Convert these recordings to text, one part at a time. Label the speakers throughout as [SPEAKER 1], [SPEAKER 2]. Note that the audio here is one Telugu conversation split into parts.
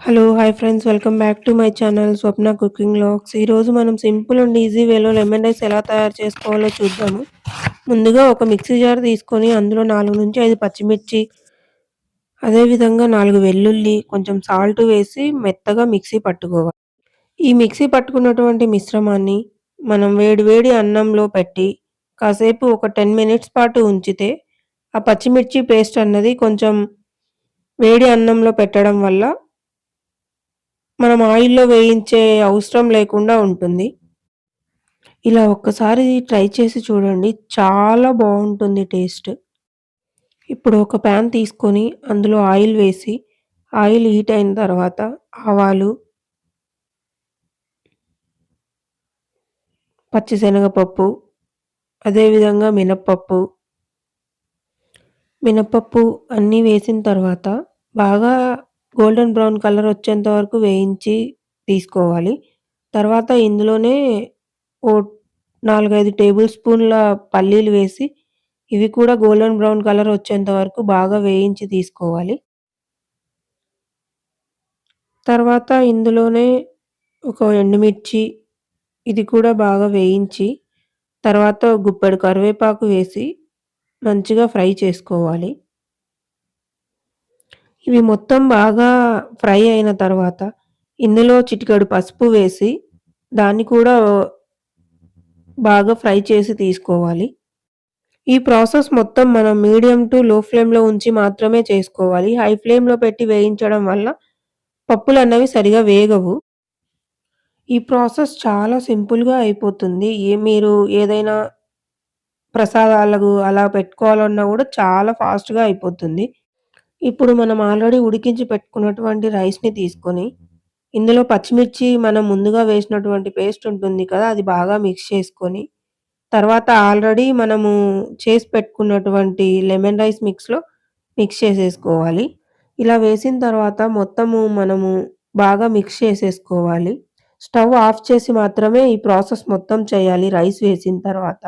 [SPEAKER 1] Hello! Hi friends. Welcome back to my channel Swapna cooking vlogs. ఈరోజు మనం సింపుల్ అండ్ ఈజీ వేలో లెమన్ రైస్ ఎలా తయారు చేసుకోవాలో చూద్దాము. ముందుగా ఒక మిక్సీ జార్ తీసుకొని అందులో 4-5 పచ్చిమిర్చి, అదేవిధంగా నాలుగు వెల్లుల్లి, కొంచెం సాల్ట్ వేసి మెత్తగా మిక్సీ పట్టుకోవాలి. ఈ మిక్సీ పట్టుకున్నటువంటి మిశ్రమాన్ని మనం వేడివేడి అన్నంలో పెట్టి కాసేపు ఒక 10 మినిట్స్ పాటు ఉంచితే ఆ పచ్చిమిర్చి పేస్ట్ అన్నది కొంచెం వేడి అన్నంలో పెట్టడం వల్ల మనం ఆయిల్‌లో వేయించే అవసరం లేకుండా ఉంటుంది. ఇలా ఒక్కసారి ట్రై చేసి చూడండి. చాలా బాగుంటుంది టేస్ట్. ఇప్పుడు ఒక ప్యాన్ తీసుకొని అందులో ఆయిల్ వేసి ఆయిల్ హీట్ అయిన తర్వాత ఆవాలు పచ్చిశనగపప్పు, అదేవిధంగా మినప్పప్పు మినప్పప్పు అన్నీ వేసిన తర్వాత బాగా గోల్డెన్ బ్రౌన్ కలర్ వచ్చేంత వరకు వేయించి తీసుకోవాలి. తర్వాత ఇందులోనే ఓ 4, 5 టేబుల్ స్పూన్ల పల్లీలు వేసి ఇవి కూడా గోల్డెన్ బ్రౌన్ కలర్ వచ్చేంత వరకు బాగా వేయించి తీసుకోవాలి. తర్వాత ఇందులోనే ఒక ఎండుమిర్చి ఇది కూడా బాగా వేయించి తర్వాత గుప్పెడు కరివేపాకు వేసి మంచిగా ఫ్రై చేసుకోవాలి. ఇవి మొత్తం బాగా ఫ్రై అయిన తర్వాత ఇందులో చిటికెడు పసుపు వేసి దాన్ని కూడా బాగా ఫ్రై చేసి తీసుకోవాలి. ఈ ప్రాసెస్ మొత్తం మనం మీడియం టు లో ఫ్లేమ్‌లో ఉంచి మాత్రమే చేసుకోవాలి. హై ఫ్లేమ్‌లో పెట్టి వేయించడం వల్ల పప్పులు అన్నవి సరిగా వేగవు. ఈ ప్రాసెస్ చాలా సింపుల్‌గా అయిపోతుంది. ఏ మీరు ఏదైనా ప్రసాదాలకు అలా పెట్టుకోవాలన్నా కూడా చాలా ఫాస్ట్‌గా అయిపోతుంది. ఇప్పుడు మనం ఆల్రెడీ ఉడికించి పెట్టుకున్నటువంటి రైస్‌ని తీసుకొని ఇందులో పచ్చిమిర్చి మనం ముందుగా వేసినటువంటి పేస్ట్ ఉంటుంది కదా! అది బాగా మిక్స్ చేసుకొని తర్వాత ఆల్రెడీ మనము చేసి పెట్టుకున్నటువంటి లెమన్ రైస్ మిక్స్‌లో మిక్స్ చేసేసుకోవాలి. ఇలా వేసిన తర్వాత మొత్తము మనము బాగా మిక్స్ చేసేసుకోవాలి. స్టవ్ ఆఫ్ చేసి మాత్రమే ఈ ప్రాసెస్ మొత్తం చేయాలి రైస్ వేసిన తర్వాత.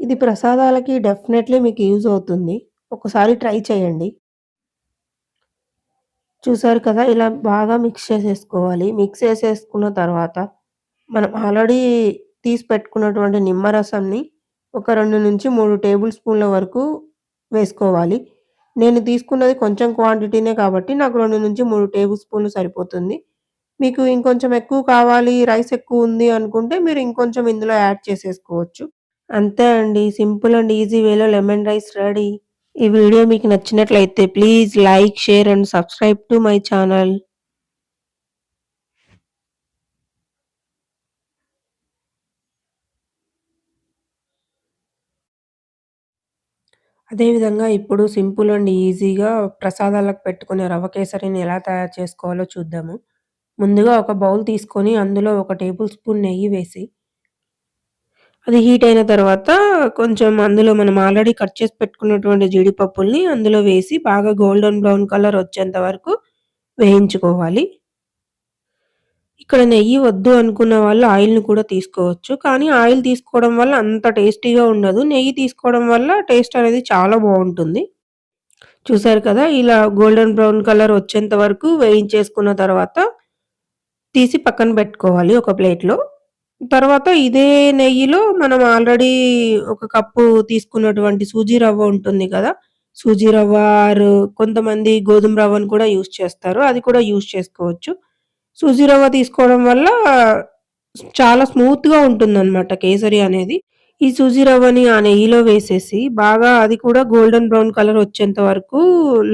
[SPEAKER 1] ఇది ప్రసాదాలకి డెఫినెట్‌లీ మీకు యూజ్ అవుతుంది. ఒకసారి ట్రై చేయండి. చూసారు కదా! ఇలా బాగా మిక్స్ చేసేసుకోవాలి. మిక్స్ చేసేసుకున్న తర్వాత మనం ఆల్రెడీ తీసి పెట్టుకున్నటువంటి నిమ్మరసంని ఒక 2-3 టేబుల్ స్పూన్ల వరకు వేసుకోవాలి. నేను తీసుకున్నది కొంచెం క్వాంటిటీనే కాబట్టి నాకు 2-3 టేబుల్ స్పూన్లు సరిపోతుంది. మీకు ఇంకొంచెం ఎక్కువ కావాలి, రైస్ ఎక్కువ ఉంది అనుకుంటే మీరు ఇంకొంచెం ఇందులో యాడ్ చేసేసుకోవచ్చు. అంతే అండి. సింపుల్ అండ్ ఈజీ వేలో లెమన్ రైస్ రెడీ. ఈ వీడియో మీకు నచ్చినట్లయితే please like, share and subscribe to my channel. అదేవిధంగా ఇప్పుడు సింపుల్ అండ్ ఈజీగా ప్రసాదాలకు పెట్టుకునే రవ్వ కేసరిని ఎలా తయారు చేసుకోవాలో చూద్దాము. ముందుగా ఒక బౌల్ తీసుకొని అందులో ఒక టేబుల్ స్పూన్ నెయ్యి వేసి అది హీట్ అయిన తర్వాత కొంచెం అందులో మనం ఆల్రెడీ కట్ చేసి పెట్టుకున్నటువంటి జీడిపప్పుల్ని అందులో వేసి బాగా గోల్డెన్ బ్రౌన్ కలర్ వచ్చేంత వరకు వేయించుకోవాలి. ఇక్కడ నెయ్యి వద్దు అనుకున్న వాళ్ళు ఆయిల్‌ని కూడా తీసుకోవచ్చు. కానీ ఆయిల్ తీసుకోవడం వల్ల అంత టేస్టీగా ఉండదు. నెయ్యి తీసుకోవడం వల్ల టేస్ట్ అనేది చాలా బాగుంటుంది చూసారు కదా! ఇలా గోల్డెన్ బ్రౌన్ కలర్ వచ్చేంత వరకు వేయించేసుకున్న తర్వాత తీసి పక్కన పెట్టుకోవాలి ఒక ప్లేట్‌లో. తర్వాత ఇదే నెయ్యిలో మనం ఆల్రెడీ ఒక కప్పు తీసుకున్నటువంటి సూజీ రవ్వ ఉంటుంది కదా! సూజీ రవ్వ ఆరు కొంతమంది గోధుమ రవ్వను కూడా యూజ్ చేస్తారు. అది కూడా యూజ్ చేసుకోవచ్చు. సూజీ రవ్వ తీసుకోవడం వల్ల చాలా స్మూత్‌గా ఉంటుందన్నమాట కేసరి అనేది. ఈ సూజీ రవ్వని ఆ నెయ్యిలో వేసేసి బాగా అది కూడా గోల్డెన్ బ్రౌన్ కలర్ వచ్చేంత వరకు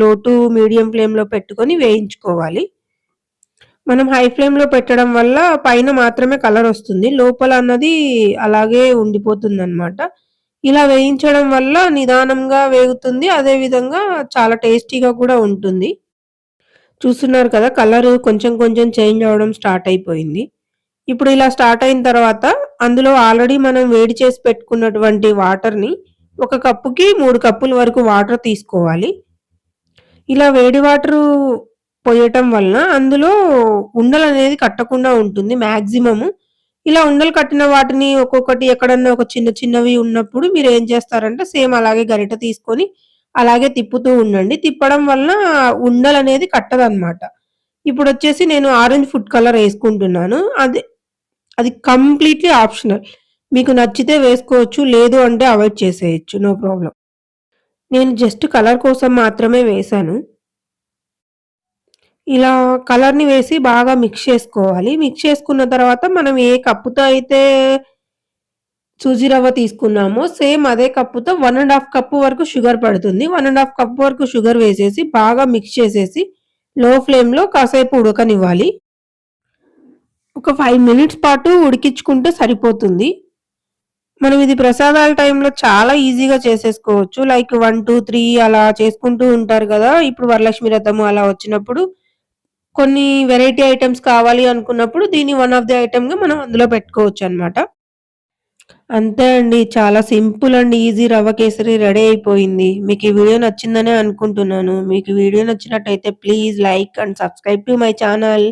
[SPEAKER 1] లో టు మీడియం ఫ్లేమ్‌లో పెట్టుకొని వేయించుకోవాలి. మనం హై ఫ్లేమ్‌లో పెట్టడం వల్ల పైన మాత్రమే కలర్ వస్తుంది. లోపల అన్నది అలాగే ఉండిపోతుంది అనమాట ఇలా వేయించడం వల్ల నిదానంగా వేగుతుంది. అదే విధంగా చాలా టేస్టీగా కూడా ఉంటుంది. చూస్తున్నారు కదా! కలర్ కొంచెం కొంచెం చేంజ్ అవ్వడం స్టార్ట్ అయిపోయింది. ఇప్పుడు ఇలా స్టార్ట్ అయిన తర్వాత అందులో ఆల్రెడీ మనం వేడి చేసి పెట్టుకున్నటువంటి వాటర్‌ని ఒక కప్పుకి మూడు కప్పుల వరకు వాటర్ తీసుకోవాలి. ఇలా వేడి వాటరు పోయటం వలన అందులో ఉండలు అనేది కట్టకుండా ఉంటుంది మ్యాక్సిమము ఇలా ఉండలు కట్టిన వాటిని ఒక్కొక్కటి ఎక్కడన్నా ఒక చిన్న చిన్నవి ఉన్నప్పుడు మీరు ఏం చేస్తారంటే సేమ్ అలాగే గరిటె తీసుకొని అలాగే తిప్పుతూ ఉండండి. తిప్పడం వలన ఉండలు అనేది కట్టదనమాట. ఇప్పుడు వచ్చేసి నేను ఆరెంజ్ ఫుడ్ కలర్ వేసుకుంటున్నాను అది అది కంప్లీట్‌లీ ఆప్షనల్. మీకు నచ్చితే వేసుకోవచ్చు. లేదు అంటే అవాయిడ్ చేసేయచ్చు నో ప్రాబ్లం నేను జస్ట్ కలర్ కోసం మాత్రమే వేశాను. ఇలా కలర్‌ని వేసి బాగా మిక్స్ చేసుకోవాలి. మిక్స్ చేసుకున్న తర్వాత మనం ఏ కప్పుతో అయితే సూజీ రవ్వ తీసుకున్నామో సేమ్ అదే కప్పుతో వన్ అండ్ హాఫ్ కప్పు వరకు షుగర్ పడుతుంది. 1 ½ కప్ వరకు షుగర్ వేసేసి బాగా మిక్స్ చేసేసి లో ఫ్లేమ్‌లో కాసేపు ఉడకనివ్వాలి. ఒక ఫైవ్ మినిట్స్ పాటు ఉడికించుకుంటే సరిపోతుంది. మనం ఇది ప్రసాదాల టైంలో చాలా ఈజీగా చేసేసుకోవచ్చు. లైక్ 1, 2, 3 అలా చేసుకుంటూ ఉంటారు కదా ఇప్పుడు వరలక్ష్మి వ్రతము అలా వచ్చినప్పుడు కొన్ని వెరైటీ ఐటమ్స్ కావాలి అనుకున్నప్పుడు దీన్ని వన్ ఆఫ్ ది ఐటమ్గా మనం అందులో పెట్టుకోవచ్చు అనమాట అంతే అండి. చాలా సింపుల్ అండ్ ఈజీ రవ్వ కేసరి రెడీ అయిపోయింది. మీకు ఈ వీడియో నచ్చిందనే అనుకుంటున్నాను. మీకు వీడియో నచ్చినట్టయితే please like and subscribe to my channel.